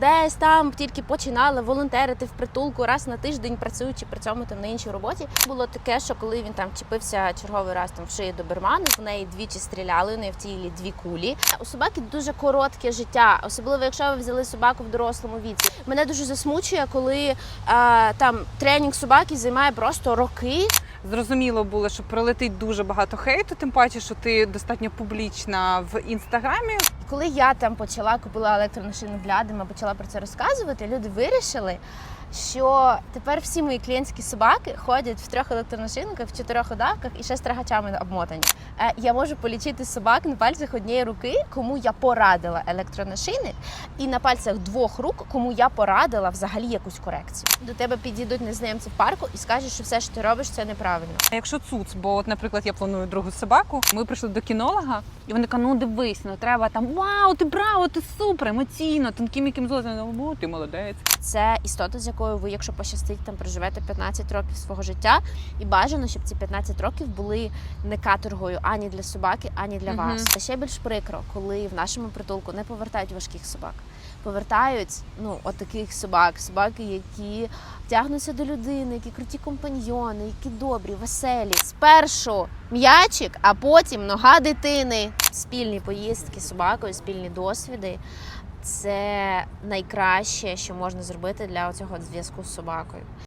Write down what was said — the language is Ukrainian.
десь там тільки починали волонтерити в притулку раз на тиждень, працюючи при цьому там на іншій роботі. Було таке, що коли він там чіпився черговий раз там в шиї до бермани, в неї двічі стріляли, у неї в тілі дві кулі. У собаки дуже коротке життя, особливо якщо ви взяли собаку в дорослому віці. Мене дуже засмучує, коли е, там тренінг собаки займає просто роки. Зрозуміло було, що пролетить дуже багато хейту, тим паче, що ти достатньо публічна в інстаграмі. Коли я там почала купила електромашину глядами, почала про це розказувати, люди вирішили, що тепер всі мої клієнтські собаки ходять в трьох електроношинках, в чотирьох удавках і ще стригачами обмотані. Е, Я можу полічити собак на пальцях однієї руки, кому я порадила електроношини, і на пальцях двох рук, кому я порадила взагалі якусь корекцію. До тебе підійдуть незнайомці в парку і скажуть, що все, що ти робиш, це неправильно. А якщо цуц, бо от, наприклад, я планую другу собаку, ми прийшли до кінолога, і вони кажуть, ну дивись, ну треба там вау, ти браво, ти супер, емоційно, тонким яким злозом, о, ти молодець. Це істота, з якою ви, якщо пощастить, там проживете 15 років свого життя, і бажано, щоб ці 15 років були не каторгою ані для собаки, ані для вас. Ще більш прикро, коли в нашому притулку не повертають важких собак. Повертають ну от таких собак, собаки, які тягнуться до людини, які круті компаньйони, які добрі, веселі. Спершу м'ячик, а потім нога дитини. Спільні поїздки з собакою, спільні досвіди. Це найкраще, що можна зробити для цього зв'язку з собакою.